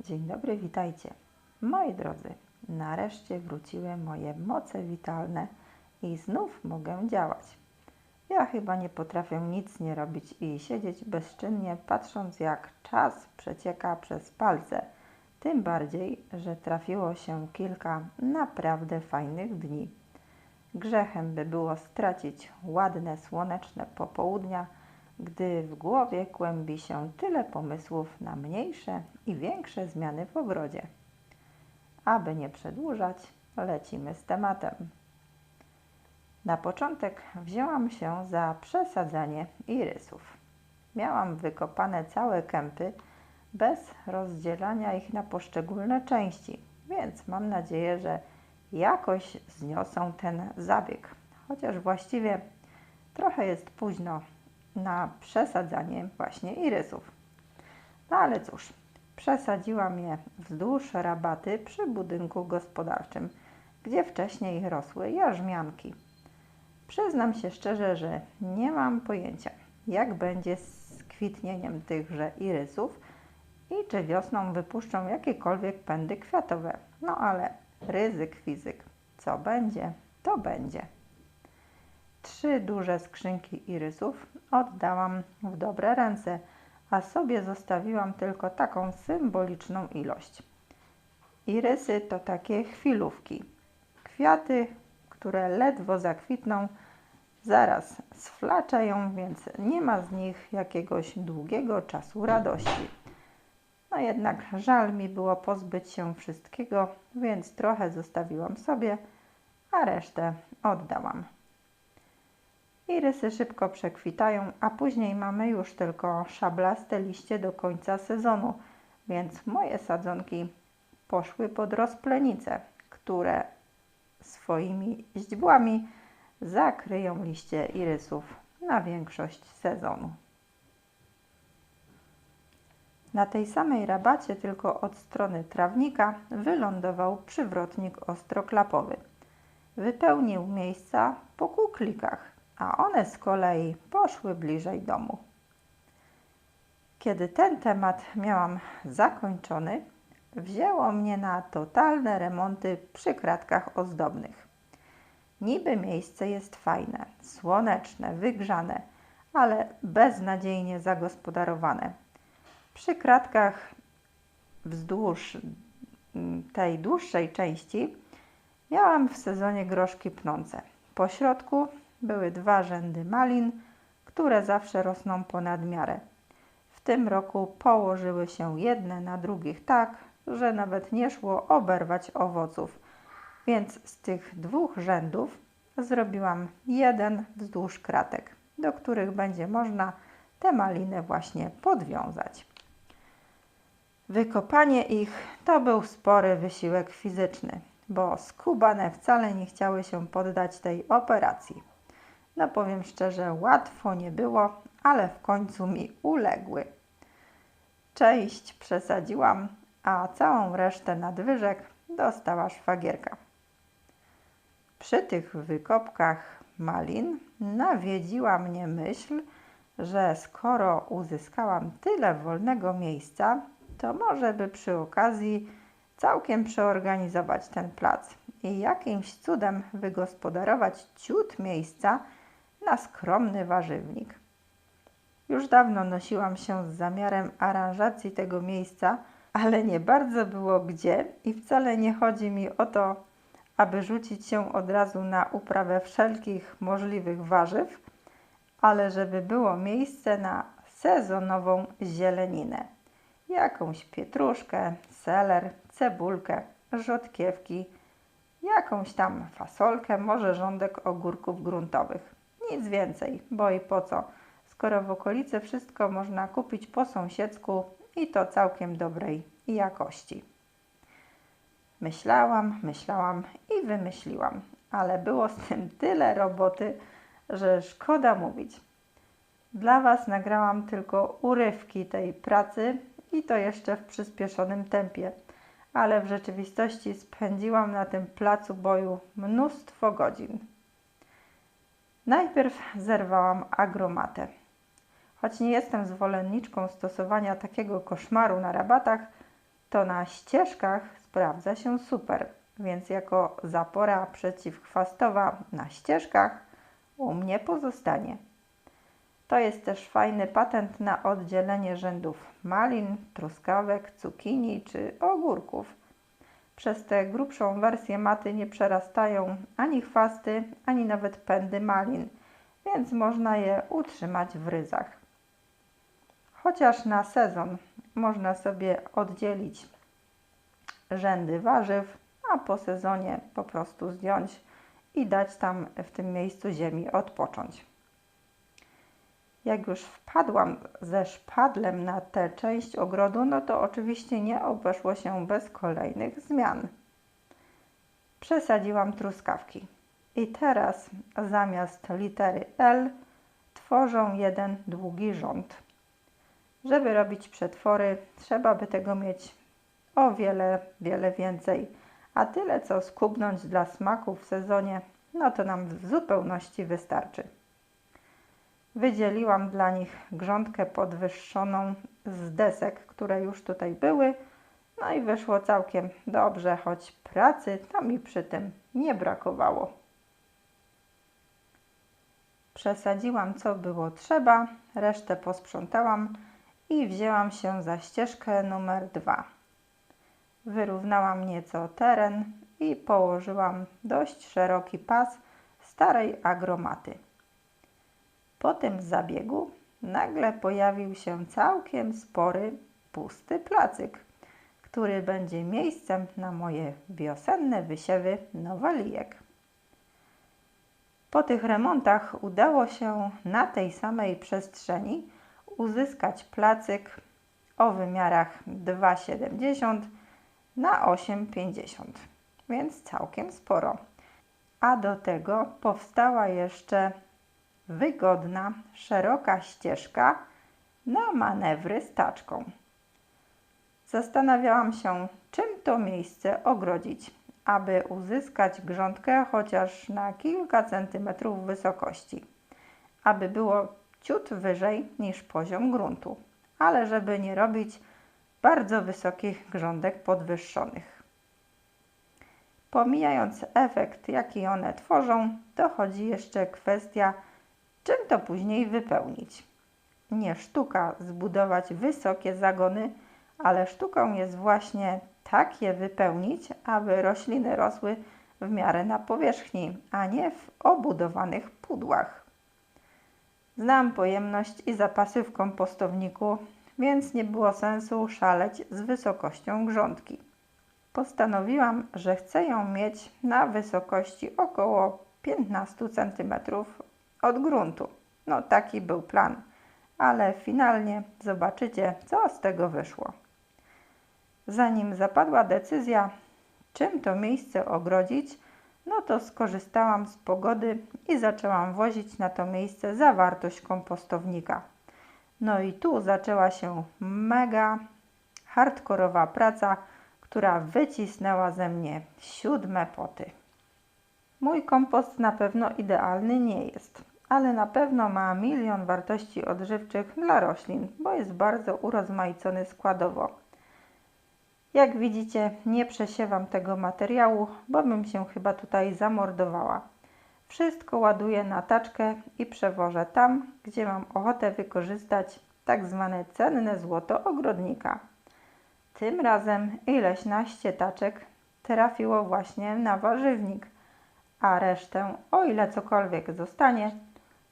Dzień dobry, witajcie. Moi drodzy, nareszcie wróciły moje moce witalne i znów mogę działać. Ja chyba nie potrafię nic nie robić i siedzieć bezczynnie, patrząc jak czas przecieka przez palce. Tym bardziej, że trafiło się kilka naprawdę fajnych dni. Grzechem by było stracić ładne, słoneczne popołudnia, gdy w głowie kłębi się tyle pomysłów na mniejsze i większe zmiany w ogrodzie. Aby nie przedłużać, lecimy z tematem. Na początek wzięłam się za przesadzanie irysów. Miałam wykopane całe kępy bez rozdzielania ich na poszczególne części, więc mam nadzieję, że jakoś zniosą ten zabieg. Chociaż właściwie trochę jest późno na przesadzanie właśnie irysów. No ale cóż, przesadziłam je wzdłuż rabaty przy budynku gospodarczym, gdzie wcześniej rosły jarzmianki. Przyznam się szczerze, że nie mam pojęcia, jak będzie z kwitnieniem tychże irysów i czy wiosną wypuszczą jakiekolwiek pędy kwiatowe. No ale ryzyk fizyk. Co będzie, to będzie. Trzy duże skrzynki irysów oddałam w dobre ręce, a sobie zostawiłam tylko taką symboliczną ilość. Irysy to takie chwilówki. Kwiaty, które ledwo zakwitną, zaraz sflaczają, więc nie ma z nich jakiegoś długiego czasu radości. No jednak żal mi było pozbyć się wszystkiego, więc trochę zostawiłam sobie, a resztę oddałam. Irysy szybko przekwitają, a później mamy już tylko szablaste liście do końca sezonu, więc moje sadzonki poszły pod rozplenice, które swoimi źdźbłami zakryją liście irysów na większość sezonu. Na tej samej rabacie, tylko od strony trawnika, wylądował przywrotnik ostroklapowy. Wypełnił miejsca po kuklikach, a one z kolei poszły bliżej domu. Kiedy ten temat miałam zakończony, wzięło mnie na totalne remonty przy kratkach ozdobnych. Niby miejsce jest fajne, słoneczne, wygrzane, ale beznadziejnie zagospodarowane. Przy kratkach wzdłuż mm, tej dłuższej części miałam w sezonie groszki pnące. Po środku były dwa rzędy malin, które zawsze rosną ponad miarę. W tym roku położyły się jedne na drugich tak, że nawet nie szło oberwać owoców, więc z tych dwóch rzędów zrobiłam jeden wzdłuż kratek, do których będzie można te maliny właśnie podwiązać. Wykopanie ich to był spory wysiłek fizyczny, bo skubane wcale nie chciały się poddać tej operacji. No powiem szczerze, łatwo nie było, ale w końcu mi uległy. Część przesadziłam, a całą resztę nadwyżek dostała szwagierka. Przy tych wykopkach malin nawiedziła mnie myśl, że skoro uzyskałam tyle wolnego miejsca, to może by przy okazji całkiem przeorganizować ten plac i jakimś cudem wygospodarować ciut miejsca na skromny warzywnik. Już dawno nosiłam się z zamiarem aranżacji tego miejsca, ale nie bardzo było gdzie i wcale nie chodzi mi o to, aby rzucić się od razu na uprawę wszelkich możliwych warzyw, ale żeby było miejsce na sezonową zieleninę. Jakąś pietruszkę, seler, cebulkę, rzodkiewki, jakąś tam fasolkę, może rządek ogórków gruntowych. Nic więcej, bo i po co, skoro w okolicy wszystko można kupić po sąsiedzku i to całkiem dobrej jakości. Myślałam, myślałam i wymyśliłam, ale było z tym tyle roboty, że szkoda mówić. Dla Was nagrałam tylko urywki tej pracy i to jeszcze w przyspieszonym tempie, ale w rzeczywistości spędziłam na tym placu boju mnóstwo godzin. Najpierw zerwałam agromatę. Choć nie jestem zwolenniczką stosowania takiego koszmaru na rabatach, to na ścieżkach sprawdza się super, więc jako zapora przeciwchwastowa na ścieżkach u mnie pozostanie. To jest też fajny patent na oddzielenie rzędów malin, truskawek, cukinii czy ogórków. Przez tę grubszą wersję maty nie przerastają ani chwasty, ani nawet pędy malin, więc można je utrzymać w ryzach. Chociaż na sezon można sobie oddzielić rzędy warzyw, a po sezonie po prostu zdjąć i dać tam w tym miejscu ziemi odpocząć. Jak już wpadłam ze szpadlem na tę część ogrodu, no to oczywiście nie obeszło się bez kolejnych zmian. Przesadziłam truskawki. I teraz zamiast litery L tworzą jeden długi rząd. Żeby robić przetwory, trzeba by tego mieć o wiele, wiele więcej. A tyle, co skubnąć dla smaku w sezonie, no to nam w zupełności wystarczy. Wydzieliłam dla nich grządkę podwyższoną z desek, które już tutaj były. No i wyszło całkiem dobrze, choć pracy tam mi przy tym nie brakowało. Przesadziłam co było trzeba, resztę posprzątałam i wzięłam się za ścieżkę numer dwa. Wyrównałam nieco teren i położyłam dość szeroki pas starej agromaty. Po tym zabiegu nagle pojawił się całkiem spory, pusty placyk, który będzie miejscem na moje wiosenne wysiewy nowalijek. Po tych remontach udało się na tej samej przestrzeni uzyskać placyk o wymiarach 2,70 na 8,50, więc całkiem sporo. A do tego powstała jeszcze wygodna, szeroka ścieżka na manewry z taczką. Zastanawiałam się, czym to miejsce ogrodzić, aby uzyskać grządkę chociaż na kilka centymetrów wysokości, aby było ciut wyżej niż poziom gruntu, ale żeby nie robić bardzo wysokich grządek podwyższonych. Pomijając efekt, jaki one tworzą, dochodzi jeszcze kwestia Czym to później wypełnić? Nie sztuka zbudować wysokie zagony, ale sztuką jest właśnie tak je wypełnić, aby rośliny rosły w miarę na powierzchni, a nie w obudowanych pudłach. Znam pojemność i zapasy w kompostowniku, więc nie było sensu szaleć z wysokością grządki. Postanowiłam, że chcę ją mieć na wysokości około 15 cm od gruntu. No taki był plan, ale finalnie zobaczycie, co z tego wyszło. Zanim zapadła decyzja, czym to miejsce ogrodzić, no to skorzystałam z pogody i zaczęłam wozić na to miejsce zawartość kompostownika. No i tu zaczęła się mega hardkorowa praca, która wycisnęła ze mnie siódme poty. Mój kompost na pewno idealny nie jest, ale na pewno ma milion wartości odżywczych dla roślin, bo jest bardzo urozmaicony składowo. Jak widzicie, nie przesiewam tego materiału, bo bym się chyba tutaj zamordowała. Wszystko ładuję na taczkę i przewożę tam, gdzie mam ochotę wykorzystać tak zwane cenne złoto ogrodnika. Tym razem ileś naście taczek trafiło właśnie na warzywnik – a resztę, o ile cokolwiek zostanie,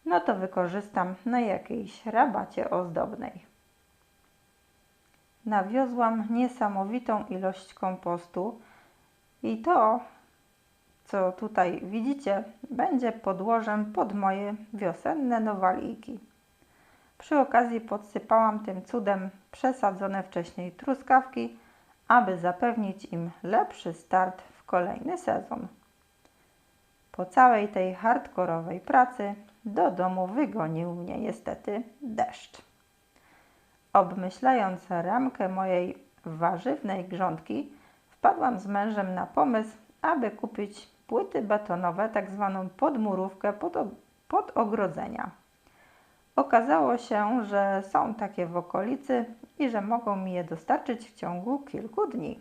no to wykorzystam na jakiejś rabacie ozdobnej. Nawiozłam niesamowitą ilość kompostu i to, co tutaj widzicie, będzie podłożem pod moje wiosenne nowalijki. Przy okazji podsypałam tym cudem przesadzone wcześniej truskawki, aby zapewnić im lepszy start w kolejny sezon. Po całej tej hardkorowej pracy do domu wygonił mnie niestety deszcz. Obmyślając ramkę mojej warzywnej grządki, wpadłam z mężem na pomysł, aby kupić płyty betonowe, tak zwaną podmurówkę pod, pod ogrodzenia. Okazało się, że są takie w okolicy i że mogą mi je dostarczyć w ciągu kilku dni.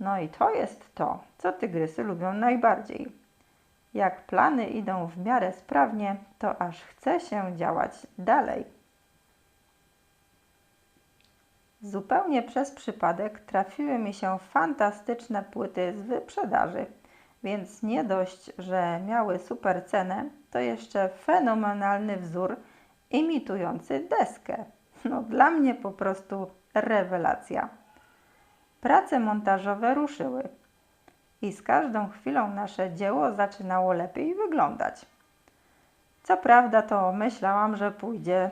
No i to jest to, co tygrysy lubią najbardziej. Jak plany idą w miarę sprawnie, to aż chce się działać dalej. Zupełnie przez przypadek trafiły mi się fantastyczne płyty z wyprzedaży, więc nie dość, że miały super cenę, to jeszcze fenomenalny wzór imitujący deskę. No dla mnie po prostu rewelacja. Prace montażowe ruszyły i z każdą chwilą nasze dzieło zaczynało lepiej wyglądać. Co prawda to myślałam, że pójdzie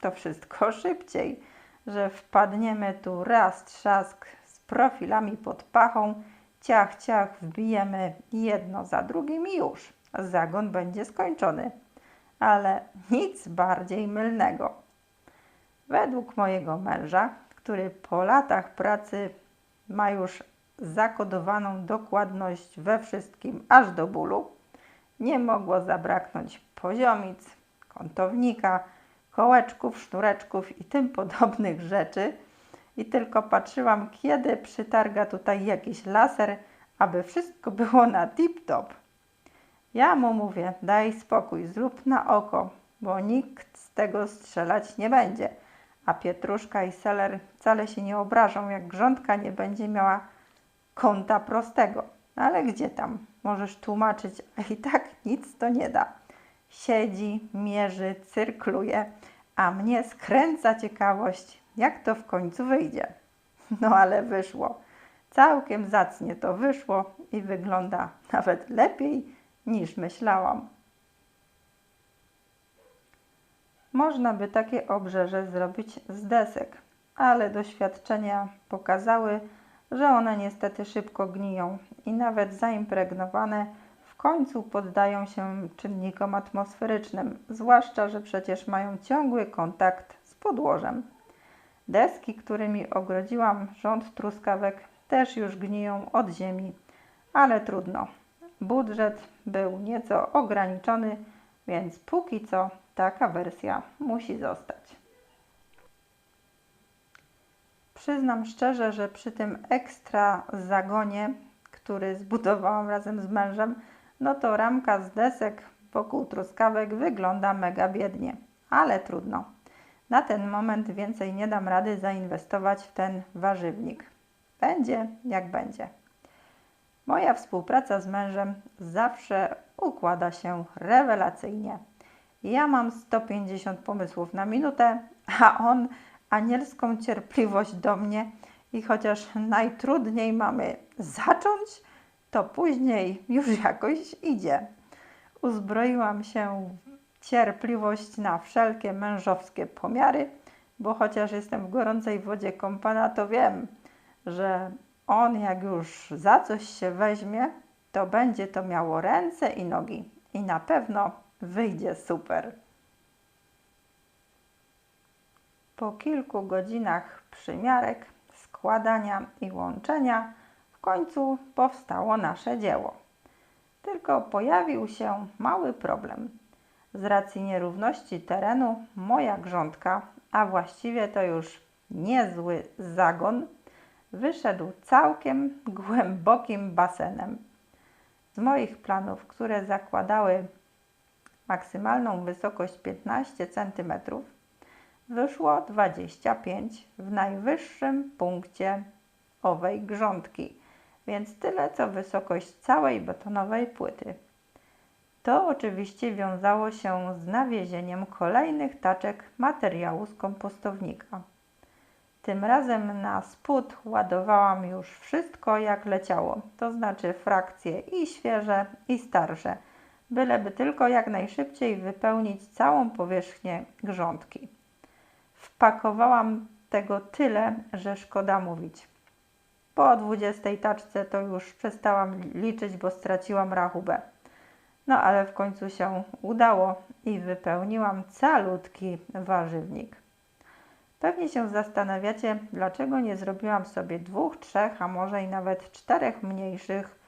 to wszystko szybciej, że wpadniemy tu raz trzask z profilami pod pachą, ciach, ciach, wbijemy jedno za drugim i już. Zagon będzie skończony. Ale nic bardziej mylnego. Według mojego męża, który po latach pracy ma już zakodowaną dokładność we wszystkim aż do bólu, nie mogło zabraknąć poziomic, kątownika, kołeczków, sznureczków i tym podobnych rzeczy. I tylko patrzyłam, kiedy przytarga tutaj jakiś laser, aby wszystko było na tip-top. Ja mu mówię, daj spokój, zrób na oko, bo nikt z tego strzelać nie będzie. A Pietruszka i Seller wcale się nie obrażą, jak grządka nie będzie miała kąta prostego. Ale gdzie tam? Możesz tłumaczyć, a i tak nic to nie da. Siedzi, mierzy, cyrkluje, a mnie skręca ciekawość, jak to w końcu wyjdzie. No ale wyszło. Całkiem zacnie to wyszło i wygląda nawet lepiej niż myślałam. Można by takie obrzeże zrobić z desek, ale doświadczenia pokazały, że one niestety szybko gniją i nawet zaimpregnowane w końcu poddają się czynnikom atmosferycznym, zwłaszcza, że przecież mają ciągły kontakt z podłożem. Deski, którymi ogrodziłam rząd truskawek, też już gniją od ziemi, ale trudno. Budżet był nieco ograniczony, więc póki co taka wersja musi zostać. Przyznam szczerze, że przy tym ekstra zagonie, który zbudowałam razem z mężem, no to ramka z desek wokół truskawek wygląda mega biednie, ale trudno. Na ten moment więcej nie dam rady zainwestować w ten warzywnik. Będzie jak będzie. Moja współpraca z mężem zawsze układa się rewelacyjnie. Ja mam 150 pomysłów na minutę, a on anielską cierpliwość do mnie i chociaż najtrudniej mamy zacząć, to później już jakoś idzie. Uzbroiłam się w cierpliwość na wszelkie mężowskie pomiary, bo chociaż jestem w gorącej wodzie kąpana, to wiem, że on jak już za coś się weźmie, to będzie to miało ręce i nogi i na pewno wyjdzie super. Po kilku godzinach przymiarek, składania i łączenia w końcu powstało nasze dzieło. Tylko pojawił się mały problem. Z racji nierówności terenu moja grządka, a właściwie to już niezły zagon, wyszedł całkiem głębokim basenem. Z moich planów, które zakładały maksymalną wysokość 15 cm, wyszło 25 w najwyższym punkcie owej grządki, więc tyle co wysokość całej betonowej płyty. To oczywiście wiązało się z nawiezieniem kolejnych taczek materiału z kompostownika. Tym razem na spód ładowałam już wszystko jak leciało, to znaczy frakcje i świeże i starsze, byleby tylko jak najszybciej wypełnić całą powierzchnię grządki. Wpakowałam tego tyle, że szkoda mówić. Po 20 taczce to już przestałam liczyć, bo straciłam rachubę. No ale w końcu się udało i wypełniłam calutki warzywnik. Pewnie się zastanawiacie, dlaczego nie zrobiłam sobie dwóch, trzech, a może i nawet czterech mniejszych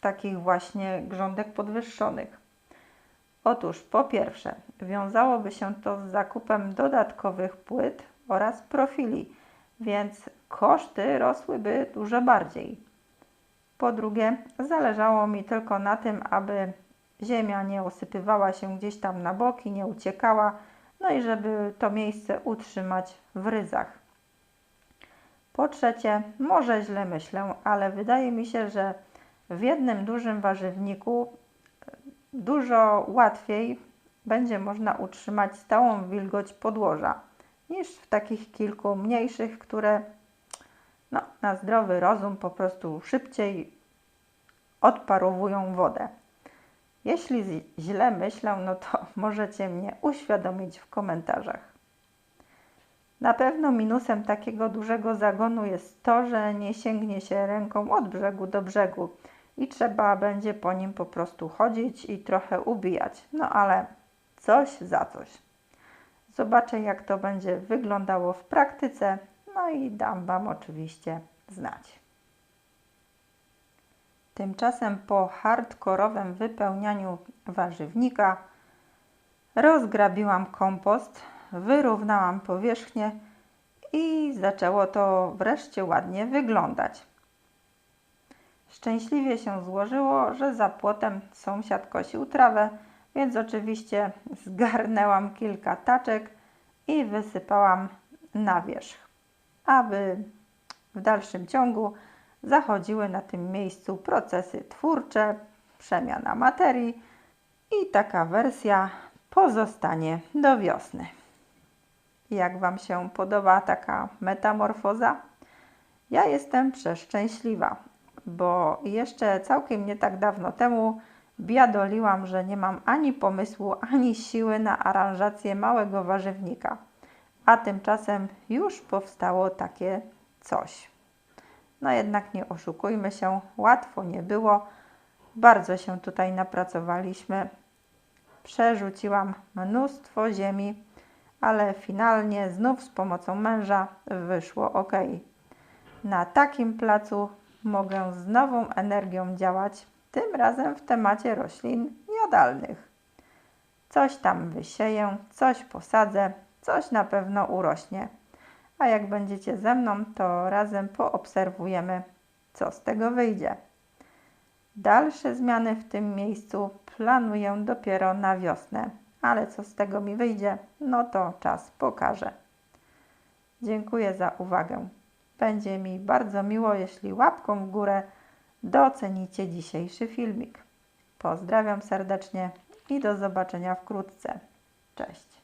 takich właśnie grządek podwyższonych. Otóż po pierwsze, wiązałoby się to z zakupem dodatkowych płyt oraz profili, więc koszty rosłyby dużo bardziej. Po drugie, zależało mi tylko na tym, aby ziemia nie usypywała się gdzieś tam na boki, nie uciekała, no i żeby to miejsce utrzymać w ryzach. Po trzecie, może źle myślę, ale wydaje mi się, że w jednym dużym warzywniku dużo łatwiej będzie można utrzymać stałą wilgoć podłoża niż w takich kilku mniejszych, które no, na zdrowy rozum po prostu szybciej odparowują wodę. Jeśli źle myślę, no to możecie mnie uświadomić w komentarzach. Na pewno minusem takiego dużego zagonu jest to, że nie sięgnie się ręką od brzegu do brzegu i trzeba będzie po nim po prostu chodzić i trochę ubijać. No ale coś za coś. Zobaczę, jak to będzie wyglądało w praktyce, no i dam Wam oczywiście znać. Tymczasem po hardkorowym wypełnianiu warzywnika rozgrabiłam kompost, wyrównałam powierzchnię i zaczęło to wreszcie ładnie wyglądać. Szczęśliwie się złożyło, że za płotem sąsiad kosił trawę, więc oczywiście zgarnęłam kilka taczek i wysypałam na wierzch, aby w dalszym ciągu zachodziły na tym miejscu procesy twórcze, przemiana materii i taka wersja pozostanie do wiosny. Jak Wam się podoba taka metamorfoza? Ja jestem przeszczęśliwa, bo jeszcze całkiem nie tak dawno temu biadoliłam, że nie mam ani pomysłu, ani siły na aranżację małego warzywnika. A tymczasem już powstało takie coś. No jednak nie oszukujmy się, łatwo nie było. Bardzo się tutaj napracowaliśmy. Przerzuciłam mnóstwo ziemi, ale finalnie znów z pomocą męża wyszło ok. Na takim placu mogę z nową energią działać, tym razem w temacie roślin jadalnych. Coś tam wysieję, coś posadzę, coś na pewno urośnie a jak będziecie ze mną, to razem poobserwujemy, co z tego wyjdzie. Dalsze zmiany w tym miejscu planuję dopiero na wiosnę, ale co z tego mi wyjdzie, no to czas pokaże. Dziękuję za uwagę. Będzie mi bardzo miło, jeśli łapką w górę docenicie dzisiejszy filmik. Pozdrawiam serdecznie i do zobaczenia wkrótce. Cześć.